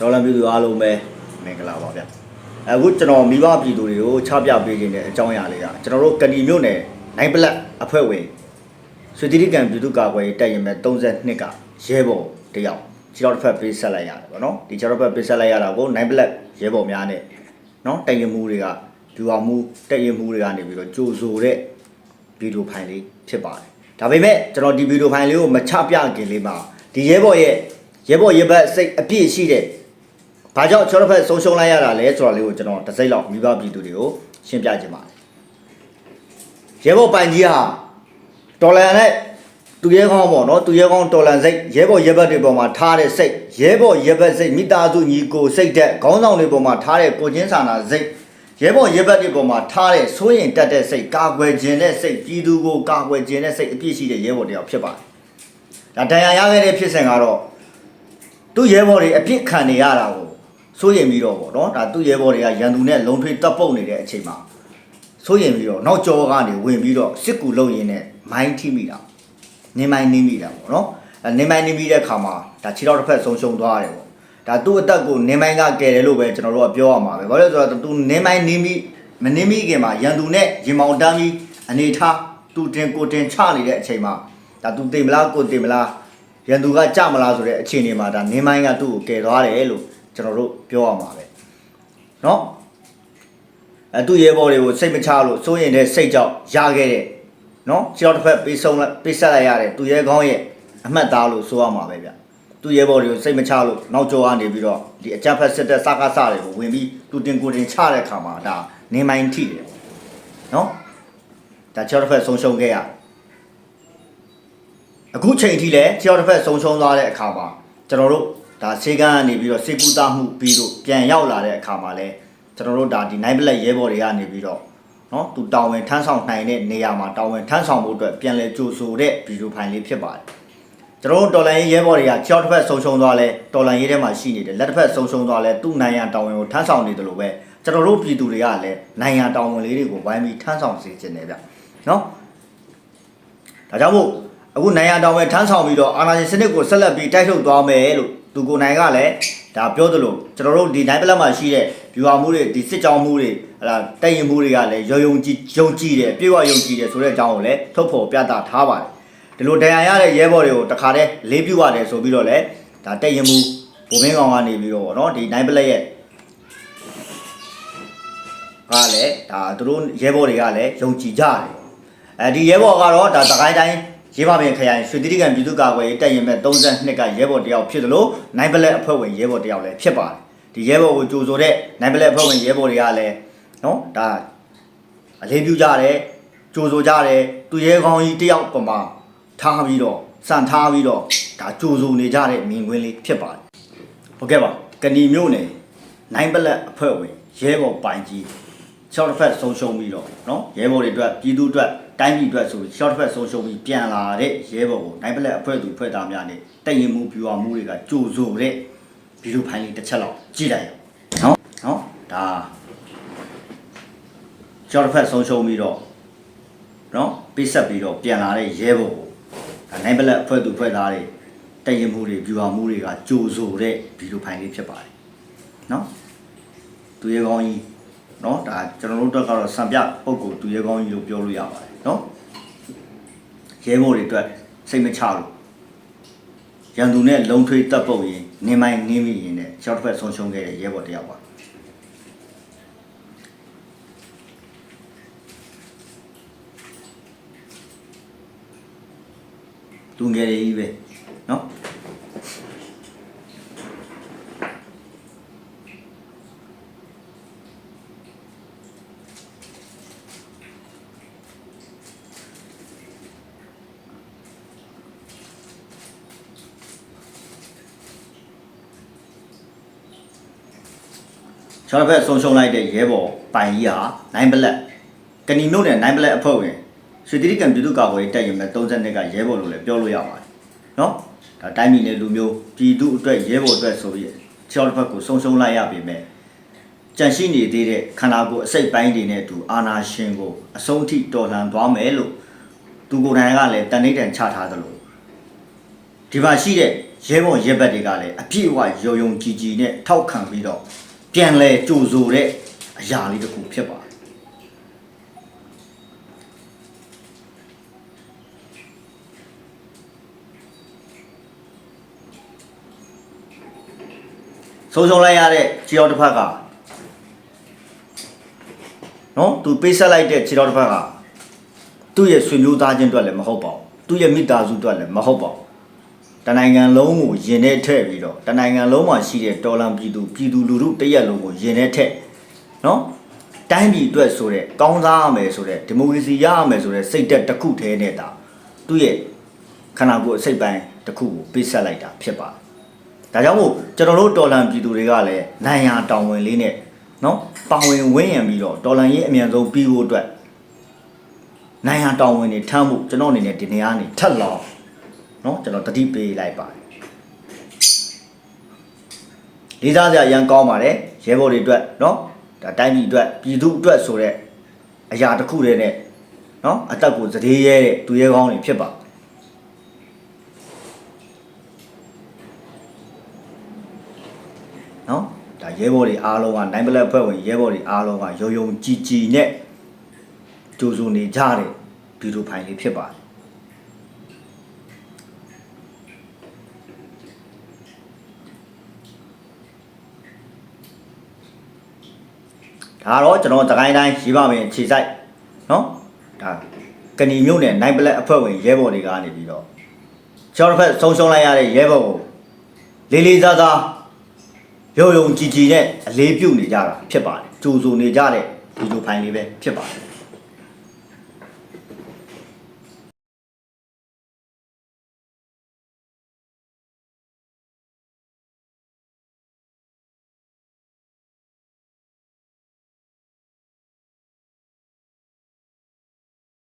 ဒေါ်လာပြည်သူအားလုံးပဲမင်္ဂလာပါဗျအခုကျွန်တော်မိဘပြည်သူတွေကိုချပြပေးခြင်းတဲ့အကြောင်းအရာလေးကကျွန်တော်တို့ကဏီမြို့နယ်နိုင်ပလက်အဖွဲ့ဝင်ဆွေတိရိကံပြည်သူ့ကာကွယ်ရေးတပ်ရင်မဲ့32ကရဲဘော်တယောက်ခြေတော်တစ်ဖက်ပေးဆက်လိုက်ရတယ်ဗောနော်ဒီခြေတော်တစ်ဖက်ပေးဆက်လိုက်ရတာကိုနိုင်ပလက်ရဲဘော်များနဲ့နော်တပ်ရင်မှုတွေကဒူအောင်မှုတပ်ရင်မှုတွေကနေပြီးတော့ကြိုဆိုတဲ့ဗီဒီယိုဖိုင်လေးဖြစ်ပါတယ်ဒါပေမဲ့ကျွန်တော်ဒီဗီဒီယိုဖိုင်လေးကိုမချပြခင်လေးမှာဒီရဲဘော်ရဲ့ရဲဘော်ရဲဘက်စိတ်အပြည့်ရှိတဲ့။ ဘာကြောင့်ချောတစ်ဖက်ဆုံးရှုံးလိုက်ရတာလဲဆိုတာလေးကိုကျွန်တော်တစ်စိမ့်လောက်မိဘပြည်သူတွေကိုရှင်းပြခြင်းပါတယ်။ရဲဘော်ပိုင်ကြီးဟာတော်လန်နဲ့သူရဲကောင်းပေါ့နော်သူရဲကောင်းတော်လန်စိတ်ရဲဘော်ရဲဘက်တွေပေါ်မှာထားတဲ့စိတ်ရဲဘော်ရဲဘက်စိတ်မိသားစုညီကိုစိတ်တဲ့ခေါင်းဆောင်တွေပေါ်မှာထားတဲ့ကိုချင်းစာနာစိတ်ရဲဘော်ရဲဘက်တွေပေါ်မှာထားတဲ့စိုးရင်တက်တဲ့စိတ်ကာကွယ်ခြင်းတဲ့စိတ်ပြည်သူကိုကာကွယ်ခြင်းတဲ့စိတ်အပြည့်ရှိတဲ့ရဲဘော်တယောက်ဖြစ်ပါတယ်။ဒါတရားရခဲ့တဲ့ဖြစ်စဉ်ကတော့သူ့ရဲဘော်တွေအပြစ်ခံနေရတာကို စိုးရင်ပြီးတော့ဗောနော်ဒါသူ့ရဲဘော်တွေကရန်သူနဲ့လုံထွေးတပ်ပုတ်နေတဲ့အချိန်မှာစိုးရင်ပြီးတော့နောက်ကျောကနေဝင်ပြီးတော့စစ်ကူလုံရင်းနဲ့မိုင်းထိမိတာနေမိုင်းနေမိတာဗောနော်အဲနေမိုင်းနေမိတဲ့ခါမှာဒါခြေတော်တစ်ဖက်ဆုံးရှုံးသွားတယ်ဗောဒါသူ့အသက်ကိုနေမိုင်းကကယ်တယ်လို့ပဲကျွန်တော်တို့ကပြောရမှာပဲဘာလို့လဲဆိုတော့သူနေမိုင်းနေမိမနေမိခင်မှာရန်သူနဲ့ရင်မောင်တန်းပြီးအနေထားသူတင်ကိုတင်ချနေတဲ့အချိန်မှာဒါသူတင်မလားကိုတင်မလားရန်သူကကြမလားဆိုတဲ့အခြေအနေမှာဒါနေမိုင်းကသူ့ကိုကယ်သွားတယ်လို့ ကျွန်တော်တို့ပြောရမှာပဲเนาะအဲသူ့ရဲဘော်တွေကိုစိတ်မချလို့စိုးရင်တဲ့စိတ်ကြောင့်ရခဲ့တဲ့เนาะခြေတော်တစ်ဖက်ပေးဆုံးလိုက်ပေးဆက်လိုက်ရတယ်သူရဲကောင်းရဲ့အမှတ်သားလို့ဆိုရမှာပဲဗျသူ့ရဲဘော်တွေကိုစိတ်မချလို့နောက်ကျောကနေပြီးတော့ဒီအကြက်ဖက်စစ်တဲ့စကားစတွေကိုဝင်ပြီးသူတင်ကိုတင်ချတဲ့ခါမှာဒါနေမိုင်းထိတယ်เนาะဒါခြေတော်တစ်ဖက်ဆုံးရှုံးခဲ့ရအခုချိန်ထိလည်းခြေတော်တစ်ဖက်ဆုံးရှုံးသွားတဲ့အခါမှာကျွန်တော်တို့ ဒါစေကန်းကနေပြီးတော့စေကူတာမှုပြီးတော့ပြန်ရောက်လာတဲ့အခါမှာလဲကျွန်တော်တို့ဒါဒီနိုင်ဘလက်ရဲဘော်တွေကနေပြီးတော့နော်သူတောင်းဝင်ထမ်းဆောင်နိုင်တဲ့နေရာမှာတောင်းဝင်ထမ်းဆောင်ဖို့အတွက်ပြန်လဲကြိုဆိုတဲ့ဗီဒီယိုဖိုင်လေးဖြစ်ပါတယ်ကျွန်တော်တို့တော်လန်ရေးရဲဘော်တွေကကြောက်တစ်ဖက်ဆုံရှုံသွားလဲတော်လန်ရေးထဲမှာရှိနေတယ်လက်တစ်ဖက်ဆုံရှုံသွားလဲသူ့နိုင်ရန်တောင်းဝင်ကိုထမ်းဆောင်နေတယ်လို့ပဲကျွန်တော်တို့ပြည်သူတွေကလည်းနိုင်ရန်တောင်းဝင်လေးတွေကိုဝိုင်းပြီးထမ်းဆောင်စေချင်တယ်ဗျနော်ဒါကြောင့်မို့အခုနိုင်ရန်တောင်းဝင်ထမ်းဆောင်ပြီးတော့အာဏာရှင်စနစ်ကိုဆက်လက်ပြီးတိုက်ထုတ်သွားမယ်လို့ သူကိုယ်နိုင်ကလည်းဒါပြောသလိုကျွန်တော်တို့ဒီနိုင်ပလက်မှာရှိတဲ့ viewer မှုတွေဒီစစ်ကြောင်းမှုတွေဟလာတိုက်ရင်မှုတွေကလည်းရုံယုံကြည်ယုံကြည်တယ်ပြေဝယုံကြည်တယ်ဆိုတဲ့အကြောင်းကိုလည်းထုတ်ဖော်ပြသထားပါတယ်ဒီလိုတရားရတဲ့ရဲဘော်တွေကိုတခါတည်းလေးပြရတယ်ဆိုပြီးတော့လည်းဒါတိုက်ရင်မှုဘုံမင်းကောင်ကနေပြီးတော့ဗောနော်ဒီနိုင်ပလက်ရဲ့ကလည်းဒါသူတို့ရဲဘော်တွေကလည်းယုံကြည်ကြတယ်အဲဒီရဲဘော်ကတော့ဒါတခိုင်းတိုင်း ရေးပါပြင်ခရိုင်ရွှေတိတိကံပြည်သူ့ကာကွယ်ရေးတပ်ရင်မဲ့32ကရဲဘော်တယောက်ဖြစ်တယ်လို့နိုင်ပလက်အဖွဲ့ဝင်ရဲဘော်တယောက်လည်းဖြစ်ပါတယ်ဒီရဲဘော်ကိုကြိုဆိုတဲ့နိုင်ပလက်အဖွဲ့ဝင်ရဲဘော်တွေကလည်းနော်ဒါအလေးပြုကြတယ်ကြိုဆိုကြတယ်သူရဲကောင်းကြီးတယောက်ပမာထားပြီးတော့စံထားပြီးတော့ဒါကြိုဆိုနေကြတဲ့မြင်ကွင်းလေးဖြစ်ပါတယ်ဟုတ်ကဲ့ပါကဏီမျိုးနယ်နိုင်ပလက်အဖွဲ့ဝင်ရဲဘော်ပိုင်ကြီး short တစ်ဖက်ဆုံးရှုံးပြီးတော့နော်ရဲဘော်တွေအတွက်ပြည်သူအတွက်တိုင်းပြည်အတွက်ဆိုပြီး short တစ်ဖက်ဆုံးရှုံးပြီးပြန်လာတဲ့ရဲဘော်ကိုနိုင်ပလက်အဖွဲ့သူဖွဲ့သားများနဲ့တည်ရင်မှုပြူဝမှုတွေကကြိုဆိုတဲ့ဗီဒီယိုဖိုင်လေးတစ်ချက်လောက်ကြည့်လိုက်ရအောင်နော်နော်ဒါ short တစ်ဖက်ဆုံးရှုံးပြီးတော့နော်ပိတ်ဆက်ပြီးတော့ပြန်လာတဲ့ရဲဘော်ကိုဒါနိုင်ပလက်အဖွဲ့သူဖွဲ့သားတွေတည်ရင်မှုတွေပြူဝမှုတွေကကြိုဆိုတဲ့ဗီဒီယိုဖိုင်လေးဖြစ်ပါတယ်နော်သူရဲကောင်းကြီး เนาะဒါကျွန်တော်တို့အတွက်ကတော့စံပြပုံကိုသူရဲကောင်းကြီးလို့ပြောလို့ရပါတယ်เนาะရဲဘော်တွေအတွက်စိတ်မချလို့ရန်သူနဲ့လုံထွေးတပ်ပုတ်ရင်နေမိုင်းနေမိရင်နဲ့ရှော့တစ်ဖက်ဆုံးရှုံးခဲ့တဲ့ရဲဘော်တစ်ယောက်ပါသူငယ်လေးကြီးပဲเนาะ ကျွန်တော်ဖက်ဆုံးရှုံးလိုက်တဲ့ရဲဘော်ပိုင်ကြီးဟာနိုင်ဘလက်ကဏီမြို့နယ်နိုင်ဘလက်အဖွဲ့ဝင်ရွှေတိကံပြည်သူ့ကာကွယ်ရေးတပ်ရင်မဲ့32ကရဲဘော်လို့လည်းပြောလို့ရပါတယ်။နော်။ဒါတိုင်းပြည်နယ်လူမျိုးပြည်သူအတွက်ရဲဘော်အတွက်ဆိုပြီးခြေောက်တစ်ဖက်ကိုဆုံးရှုံးလိုက်ရပေမဲ့ကြန့်ရှိနေသေးတဲ့ခန္ဓာကိုယ်အစိတ်ပိုင်းတွေနဲ့အတူအာနာရှင်ကိုအဆုံးအထိတော်လှန်သွားမယ်လို့သူကိုယ်တိုင်ကလည်းတန်ဋိဌံချထားသလိုဒီမှာရှိတဲ့ရဲဘော်ရဲဘက်တွေကလည်းအပြည့်အဝရုံရုံကြည်ကြည်နဲ့ထောက်ခံပြီးတော့ ပြန်လဲကြိုဆိုတဲ့အရာလေးတစ်ခုဖြစ်ပါတယ်ဆုံးရှုံးလိုက်ရတဲ့ခြေတော်တစ်ဖက်ကနော်သူပေးဆက်လိုက်တဲ့ခြေတော်တစ်ဖက်ကသူ့ရဲ့ဆွေမျိုးသားချင်းအတွက်လည်းမဟုတ်ပါဘူးသူ့ရဲ့မိသားစုအတွက်လည်းမဟုတ်ပါဘူး တနိုင်ငံလုံးကိုယင်ထဲထည့်ပြီးတော့တနိုင်ငံလုံးမှာရှိတဲ့တော်လံပြည်သူပြည်သူလူထုတရက်လုံးကိုယင်ထဲထည့်နော်တိုင်းပြည်အတွက်ဆိုတဲ့ကောင်းစားရမယ်ဆိုတဲ့ဒီမိုကရေစီရရမယ်ဆိုတဲ့စိတ်သက်တစ်ခုတည်းနဲ့တာသူ့ရဲ့ခန္ဓာကိုယ်အစိတ်ပိုင်းတစ်ခုကိုပေးဆက်လိုက်တာဖြစ်ပါတယ်ဒါကြောင့်မို့ကျွန်တော်တို့တော်လန်ပြည်သူတွေကလည်းနိုင်ရတောင်းဝင်လေးနဲ့နော်ပါဝင်ဝင်းရံပြီးတော့တော်လန်ရေးအမြန်ဆုံးပြီးဖို့အတွက်နိုင်ရတောင်းဝင်နေထမ်းဖို့ကျွန်တော်အနေနဲ့ဒီနေရာနေထက်လောင်း နော်ကျွန်တော်တတိပေးလိုက်ပါတယ်လေးစားစရာအရန်ကောင်းပါတယ်ရဲဘော်တွေအတွက်နော်ဒါတိုင်းပြည်အတွက်ပြည်သူအတွက်ဆိုတဲ့အရာတစ်ခုတည်းနဲ့နော်အသက်ကိုသတိရဲတဲ့သူရဲကောင်းတွေဖြစ်ပါနော်ဒါရဲဘော်တွေအားလုံးကနိုင်ပလက်ဖွဲ့ဝင်ရဲဘော်တွေအားလုံးကရုံရုံကြည်ကြည်နဲ့ကြိုးစုံနေကြတဲ့ဗီဒီယိုဖိုင်လေးဖြစ်ပါတယ် ဒါတော့ကျွန်တော်တကိုင်းတိုင်းရေးပါမယ်ခြေဆိုင်နော်ဒါကဏီမြို့နယ်နိုင်ပလက်အဖွဲ့ဝင်ရဲဘော်တွေကနေပြီးတော့ကျွန်တော်တစ်ဖက်ဆုံးရှုံးလိုက်ရတဲ့ရဲဘော်ကိုလေးလေးစားစားရုံရုံကြည်ကြည်နဲ့အလေးပြုတ်နေကြတာဖြစ်ပါတယ်ကြိုဆိုနေကြတဲ့ဗီဒီယိုဖိုင်လေးပဲဖြစ်ပါတယ်